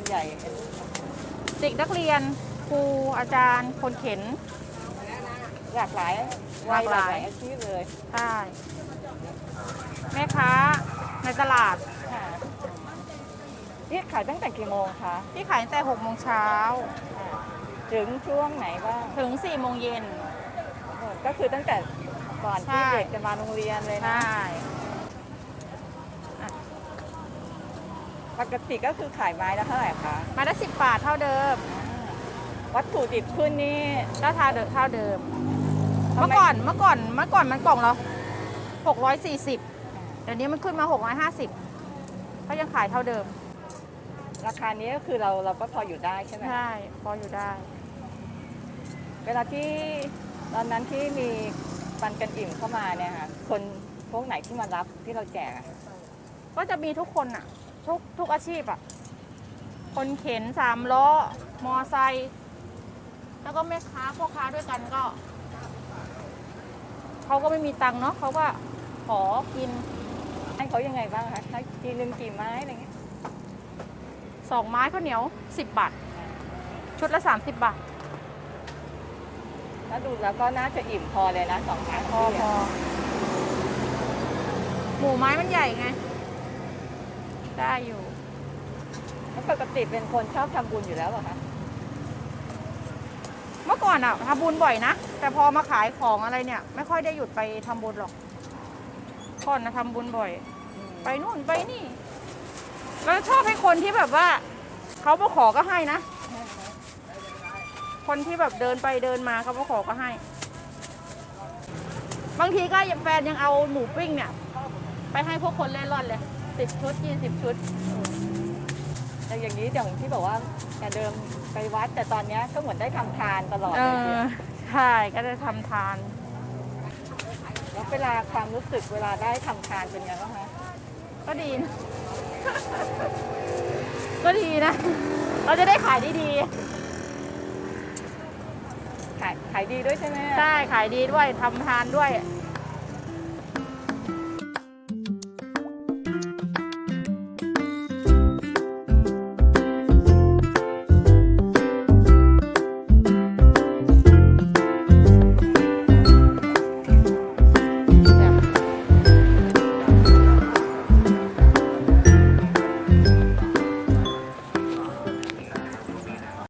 ลูกค้าส่วนใหญ่เด็กนักเรียนครูอาจารย์คนเข็น หลากหลายวัยหลากหลายอาชีพเลยใช่แม่ค้าในตลาดค่ะนี่ขายตั้งแต่กี่โมงคะที่ขายตั้งแต่6โมงเช้าอ่าถึงช่วงไหนบ้างถึง4โมงเย็นเออก็คือตั้งแต่ก่อนที่ใช่ เด็กจะมาโรงเรียนเลยใช นะ่ ปกติก็คือขายไม้ละเท่าไหร่คะมาได้10บาทเท่าเดิม วัตถุดิบขึ้นนี่ราคาเดิมเท่าเดิม ทำไม เมื่อก่อนเมื่อก่อนเมื่อก่อนมันกล่องละ640เดี๋ยวนี้มันขึ้นมา650ก็ยังขายเท่าเดิมราคานี้ก็คือเราเราก็พออยู่ได้ใช่ไหมใช่พออยู่ได้ เวลาที่ตอนนั้นที่มีปันกันอิ่มเข้ามาเนี่ยค่ะคนพวกไหนที่มารับที่เราแจกอะก็จะมีทุกคนอะ ทุกทุกอาชีพอะคนเข็นสามล้อ มอไซค์แล้วก็แม่ค้าพ่อค้าด้วยกันก็ เขาก็ไม่มีตังค์เนาะเขาก็ขอกิน ให้เขายังไงบ้างคะให้กินหนึ่งกี่ไม้อะไรเงี้ยสองไม้ข้าวเหนียวสิบบาท ชุดละสามสิบบาท แล้วดูแล้วก็น่าจะอิ่มพอเลยนะสองไม้พอพอหมูไม้มันใหญ่ไง ได้อยู่แล้วปกติเป็นคนชอบทำบุญอยู่แล้วเหรอคะ เมื่อก่อนอะทำบุญบ่อยนะ แต่พอมาขายของอะไรเนี่ย ไม่ค่อยได้หยุดไปทำบุญหรอกก่อนนะทำบุญบ่อย ไปนู่นไปนี่ แล้วชอบให้คนที่แบบว่า เขามาขอก็ให้นะ คนที่แบบเดินไปเดินมาเขามาขอก็ให้ บางทีก็แฟนยังเอาหมูปิ้งเนี่ย ไปให้พวกคนเล่ร่อนเลย สิบชุดยี่สิบชุดแต่อย่างนี้อย่างที่บอกว่าแต่เดิมไปวัดแต่ตอนเนี้ยก็เหมือนได้ทำทานตลอดเอเลยสิอใช่ก็จะทำทาน แล้วเวลาความรู้สึกเวลาได้ทำทานเป็นไงบ้างคะก็ดีนะ ก็ดีนะ เราจะได้ขายดีขายขายดีด้วยใช่ไหมๆใช่ขายดีด้วยทำทานด้วยอื